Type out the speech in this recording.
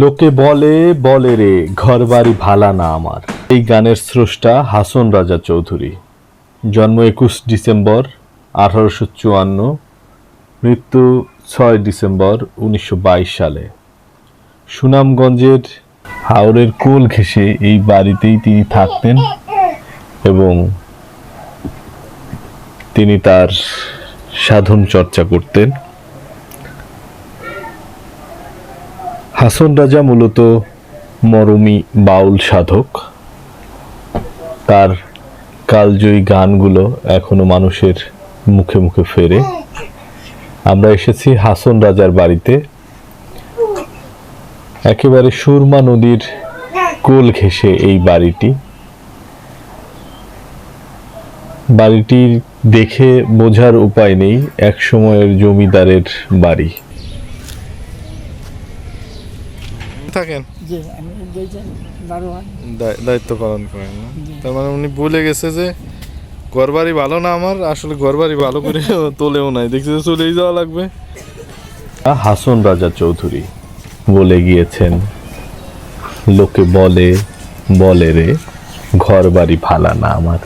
লোকে বলে বলে রে ঘর বাড়ি ভালা না আমার। এই গানের স্রষ্টা হাসন রাজা চৌধুরী। জন্ম একুশ ডিসেম্বর আঠারোশো চুয়ান্ন, মৃত্যু ছয় ডিসেম্বর উনিশশো বাইশ সালে। সুনামগঞ্জের হাওড়ের কোল ঘেঁষে এই বাড়িতেই তিনি থাকতেন এবং তিনি তার সাধন চর্চা করতেন। হাসন রাজা মূলত মরমী বাউল সাধক। তার কালজয়ী গানগুলো এখনও মানুষের মুখে মুখে ফেরে। আমরা এসেছি হাসন রাজার বাড়িতে। একেবারে সুরমা নদীর কোল ঘেঁষে এই বাড়িটি। বাড়িটি দেখে বোঝার উপায় নেই এক সময়ের জমিদারের বাড়ি। থাকেন? জি আমি দায়- দায়িত্ব পালন করেন না? তার মানে উনি বলে গেছে যে ঘরবাড়ি ভালো না আমার আসলে ঘরবাড়ি ভালো করে তোলেও নাই। দেখছি যে চলেই যাওয়া লাগবে। হাসন রাজা চৌধুরী বলে গিয়েছেন লোকে বলে বলে রে ঘর বাড়ি ভালা না আমার।